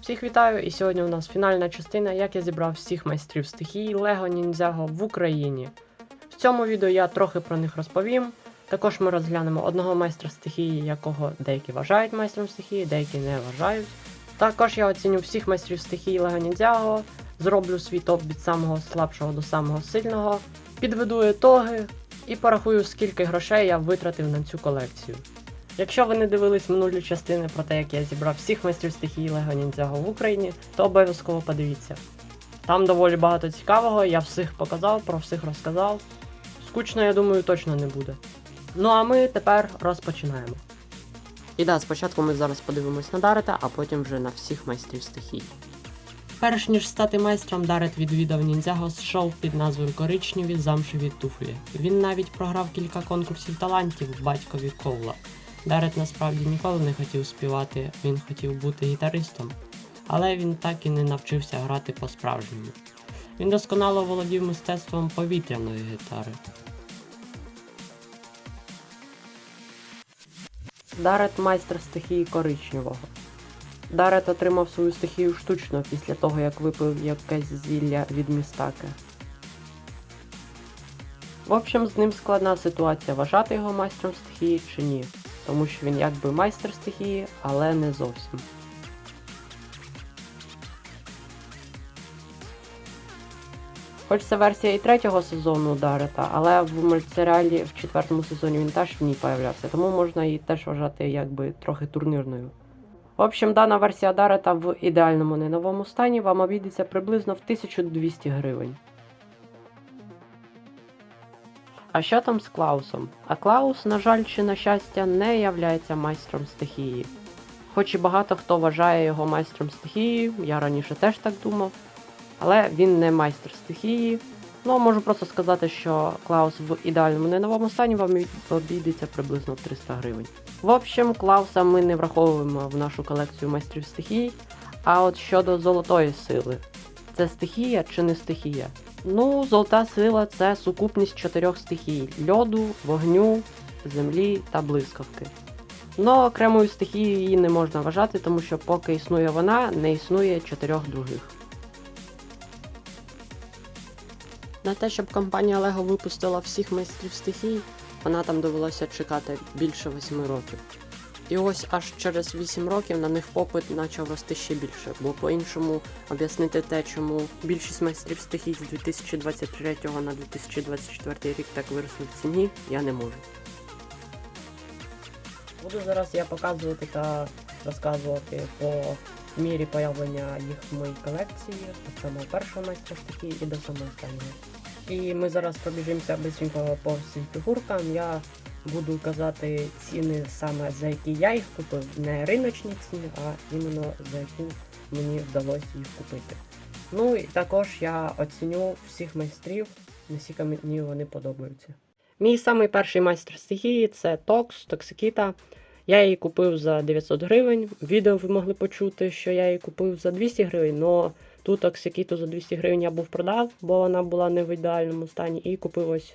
Всіх вітаю! І сьогодні у нас фінальна частина, як я зібрав всіх майстрів стихії Лего Ніндзяго в Україні. В цьому відео я трохи про них розповім. Також ми розглянемо одного майстра стихії, якого деякі вважають майстром стихії, деякі не вважають. Також я оціню всіх майстрів стихії Лего Ніндзяго, зроблю свій топ від самого слабшого до самого сильного, підведу ітоги і порахую, скільки грошей я витратив на цю колекцію. Якщо ви не дивились минулі частини про те, як я зібрав всіх майстрів стихії Лего Ніндзяго в Україні, то обов'язково подивіться. Там доволі багато цікавого, я всіх показав, про всіх розказав. Скучно, я думаю, точно не буде. Ну а ми тепер розпочинаємо. І да, спочатку ми зараз подивимось на Дарета, а потім вже на всіх майстрів стихій. Перш ніж стати майстром, Дарет відвідав ніндзяго з шоу під назвою Коричневі замшеві туфлі. Він навіть програв кілька конкурсів талантів батькові Коула. Дарет насправді ніколи не хотів співати, він хотів бути гітаристом, але він так і не навчився грати по-справжньому. Він досконало володів мистецтвом повітряної гітари. Дарет майстер стихії коричневого. Дарет отримав свою стихію штучно після того, як випив якесь зілля від містаки. В общем, з ним складна ситуація вважати його майстром стихії чи ні, тому що він якби майстер стихії, але не зовсім. Хоч це версія і третього сезону Дарета, але в мультсеріалі в четвертому сезоні він теж в ній появлявся, тому можна її теж вважати якби трохи турнірною. В общем, дана версія Дарета в ідеальному не новому стані вам обійдеться приблизно в 1200 гривень. А що там з Клаусом? А Клаус, на жаль, чи на щастя, не являється майстром стихії. Хоч і багато хто вважає його майстром стихії, я раніше теж так думав, але він не майстер стихії. Ну, можу просто сказати, що Клаус в ідеальному не новому стані вам обійдеться приблизно 300 гривень. В общем, Клауса ми не враховуємо в нашу колекцію майстрів стихій. А от щодо золотої сили, це стихія чи не стихія? Ну, золота сила це сукупність чотирьох стихій: льоду, вогню, землі та блискавки. Но окремою стихією її не можна вважати, тому що поки існує вона, не існує чотирьох других. На те, щоб компанія Lego випустила всіх майстрів стихій, вона там довелося чекати більше 8 років. І ось аж через 8 років на них попит почав рости ще більше, бо по-іншому об'яснити те, чому більшість майстрів стихій з 2023 на 2024 рік так виросли в ціні, я не можу. Буду зараз я показувати та розказувати по мірі появлення їх в моїй колекції, від самого першого майстра стихії і до самого останнього. І ми зараз пробіжимося бисенько по всім фігуркам. Я буду казати ціни саме за які я їх купив, не риночні ціни, а іменно за яку мені вдалося їх купити. Ну і також я оціню всіх майстрів, наскільки мені вони подобаються. Мій самий перший майстер стихії це Токс, Токсикіта. Я її купив за 900 гривень. В відео ви могли почути, що я її купив за 200 гривень, але ту Токсикіту за 200 гривень я був продав, бо вона була не в ідеальному стані, і купив ось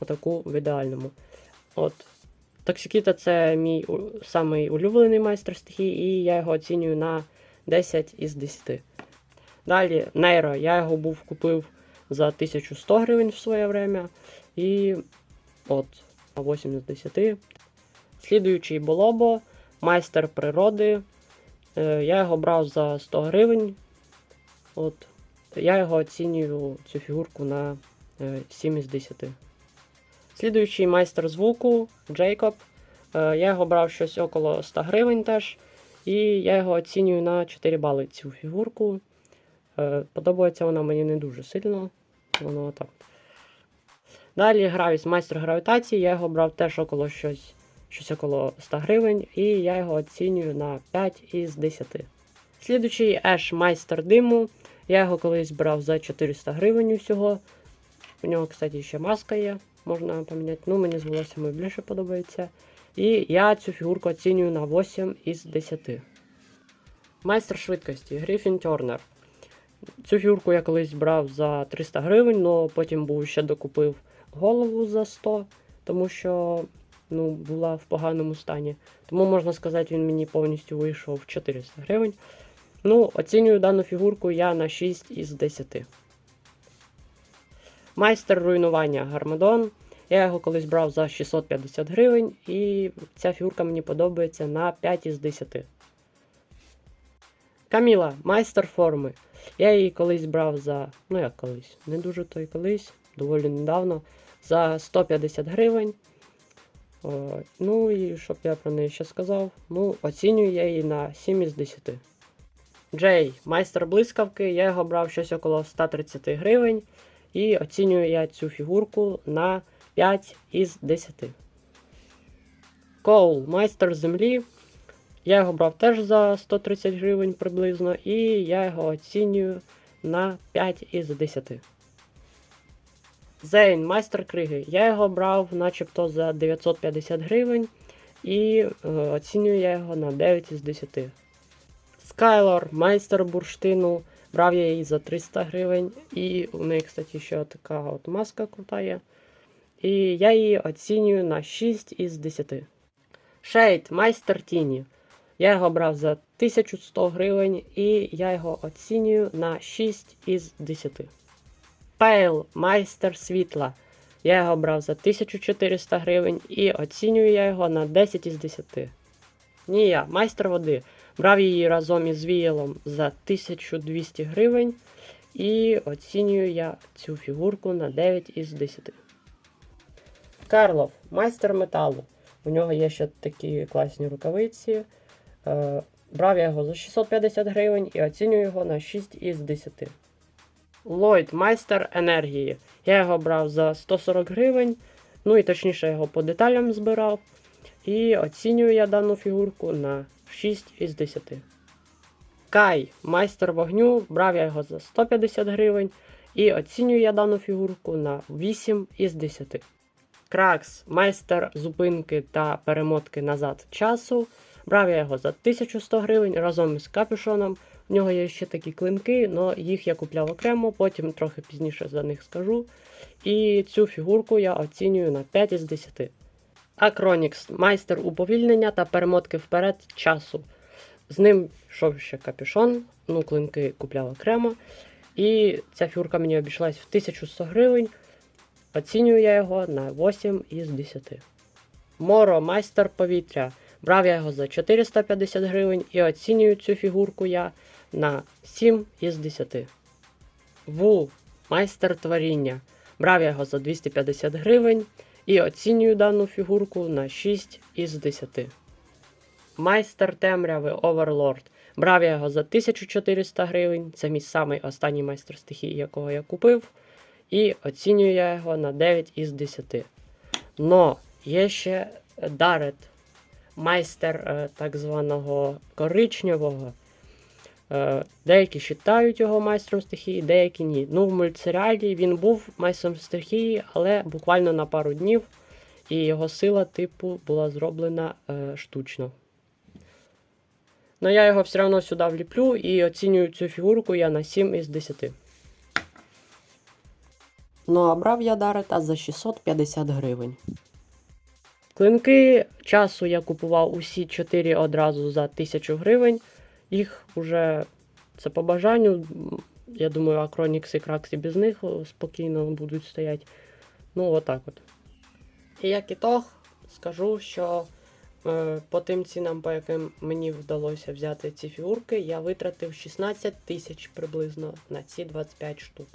отаку в ідеальному. От. Токсикіта це мій самий улюблений майстер стихії, і я його оцінюю на 10 із 10. Далі Нейро. Я його був купив за 1100 гривень в своє время. І от, 8 з 10. Слідуючий Болобо, майстер природи. Е, Я його брав за 100 гривень. От. Я його оцінюю цю фігурку на е, 7 із 10. Слідуючий майстер звуку Джейкоб. Е, Я його брав щось около 100 гривень теж. І я його оцінюю на 4 бали цю фігурку. Е, Подобається вона мені не дуже сильно. Воно отак. Далі гравість майстер гравітації. Я його брав теж около щось, щось около 100 гривень. І я його оцінюю на 5 із 10. Слідуючий Еш майстер диму. Я його колись брав за 400 гривень усього. У нього, кстати, ще маска є, можна поміняти. Ну, мені з волоссями більше подобається. І я цю фігурку оцінюю на 8 із 10. Майстер швидкості Грифін Тернер. Цю фігурку я колись брав за 300 гривень, але потім був ще докупив голову за 100, тому що ну, була в поганому стані. Тому можна сказати, він мені повністю вийшов в 400 гривень. Ну, оцінюю дану фігурку я на 6 із 10. Майстер руйнування Гармадон. Я його колись брав за 650 гривень, і ця фігурка мені подобається на 5 із 10. Каміла, майстер форми. Я її колись брав за. Ну як колись, не дуже то й колись, доволі недавно, за 150 гривень. О, ну і щоб я про неї ще сказав, ну, оцінюю я її на 7 із 10. Джей, майстер блискавки, я його брав щось около 130 гривень. І оцінюю я цю фігурку на 5 із 10. Коул, майстер землі. Я його брав теж за 130 гривень приблизно, і я його оцінюю на 5 із 10. Зейн, майстер криги. Я його брав начебто за 950 гривень, і е, оцінюю я його на 9 із 10. Скайлор, майстер бурштину. Брав я її за 300 гривень, і у неї, кстати, ще така от маска крута є. І я її оцінюю на 6 із 10. Шейд, майстер тіні. Я його брав за 1100 гривень, і я його оцінюю на 6 із 10. Пейл, майстер світла. Я його брав за 1400 гривень і оцінюю я його на 10 із 10. Нія, майстер води. Брав її разом із віялом за 1200 гривень. І оцінюю я цю фігурку на 9 із 10. Карлов, майстер металу. У нього є ще такі класні рукавиці. Е, брав я його за 650 гривень і оцінюю його на 6 із 10. Ллойд, майстер енергії. Я його брав за 140 гривень. Ну і точніше його по деталям збирав. І оцінюю я дану фігурку на 6 із 10. Кай, майстер вогню, брав я його за 150 гривень. І оцінюю я дану фігурку на 8 із 10. Кракс, майстер зупинки та перемотки назад часу. Брав я його за 1100 гривень разом із капюшоном. У нього є ще такі клинки, але їх я купляв окремо, потім трохи пізніше за них скажу. І цю фігурку я оцінюю на 5 із 10. Акронікс майстер уповільнення та перемотки вперед часу. З ним йшов ще капюшон, ну, клинки купляв окремо. І ця фігурка мені обійшлась в 1100 гривень. Оцінюю я його на 8 із 10. Моро майстер повітря. Брав я його за 450 гривень і оцінюю цю фігурку я на 7 із 10. Ву майстер творіння. Брав я його за 250 гривень і оцінюю дану фігурку на 6 із 10. Майстер темряви Оверлорд. Брав я його за 1400 гривень. Це мій самий останній майстер стихії, якого я купив. І оцінюю я його на 9 із 10. Но є ще Дарет, майстер е, так званого коричневого. Е, Деякі вважають його майстром стихії, деякі ні. Ну, в мультсеріалі він був майстром стихії, але буквально на пару днів, і його сила, типу, була зроблена е, штучно. Но я його все одно сюди вліплю і оцінюю цю фігурку я на 7 із 10. Ну, а брав я Дарета за 650 гривень. Клинки часу я купував усі 4 одразу за 1000 гривень. Їх уже це по бажанню. Я думаю, Акронікс і Кракс і без них спокійно будуть стояти. Ну, отак от. І як ітог, скажу, що е, по тим цінам, по яким мені вдалося взяти ці фігурки, я витратив 16 тисяч приблизно на ці 25 штук.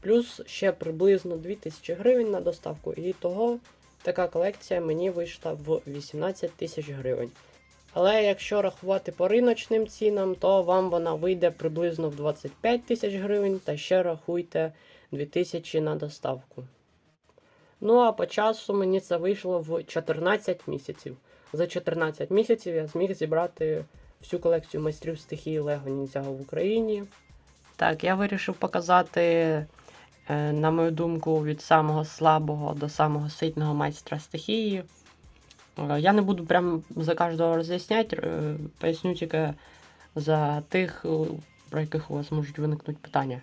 Плюс ще приблизно 2000 гривень на доставку. І того така колекція мені вийшла в 18 тисяч гривень. Але якщо рахувати по риночним цінам, то вам вона вийде приблизно в 25 тисяч гривень та ще рахуйте 2000 на доставку. Ну а по часу мені це вийшло в 14 місяців. За 14 місяців я зміг зібрати всю колекцію майстрів стихії Лего Ніндзяго в Україні. Так, я вирішив показати, е, на мою думку, від самого слабого до самого сильного майстра стихії. Е, Я не буду прям за кожного роз'ясняти, е, поясню тільки за тих, е, про яких у вас можуть виникнути питання.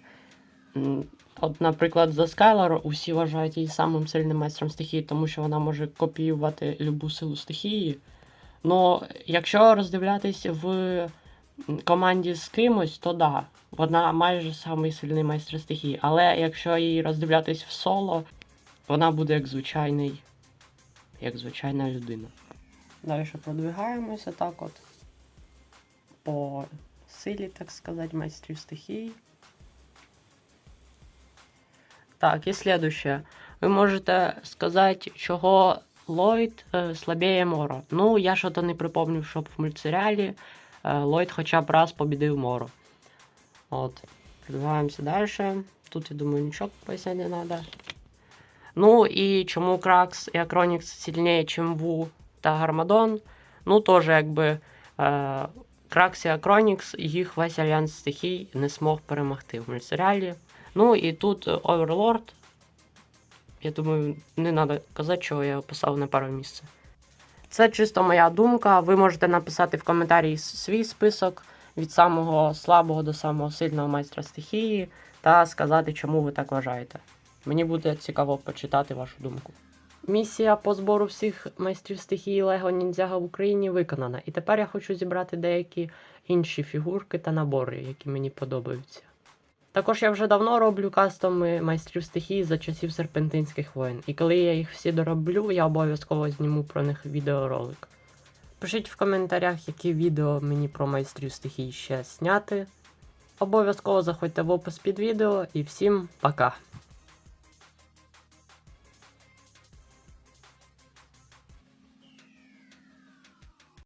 От, наприклад, за Скайлор усі вважають її самим сильним майстром стихії, тому що вона може копіювати любу силу стихії. Но якщо роздивлятись в команді з кимось, то да. Вона майже самий сильний майстер стихії. Але якщо її роздивлятись в соло, вона буде як звичайний, як звичайна людина. Далі продвигаємося так от. По силі, так сказати, майстрів стихії. Так, і следующее. Ви можете сказати, чого Ллойд е, слабіє Моро. Ну, я що-то не припомнив, щоб в мультсеріалі е, Ллойд хоча б раз побідив Моро. От. Продвигаємося далі. Тут, я думаю, нічого поясняти не треба. Ну і чому Кракс і Акронікс сильніше, ніж Ву та Гармадон. Ну, теж якби е, Кракс і Акронікс, їх весь альянс стихій не змог перемогти в мультсеріалі. Ну і тут Оверлорд. Я думаю, не треба казати, чого я писав на перше місце. Це чисто моя думка. Ви можете написати в коментарі свій список від самого слабого до самого сильного майстра стихії та сказати, чому ви так вважаєте. Мені буде цікаво почитати вашу думку. Місія по збору всіх майстрів стихії Лего Ніндзяга в Україні виконана, і тепер я хочу зібрати деякі інші фігурки та набори, які мені подобаються. Також я вже давно роблю кастоми майстрів стихії за часів серпентинських воєн, і коли я їх всі дороблю, я обов'язково зніму про них відеоролик. Пишіть в коментарях, які відео мені про майстрів стихії ще зняти. Обов'язково заходьте в опис під відео і всім пока!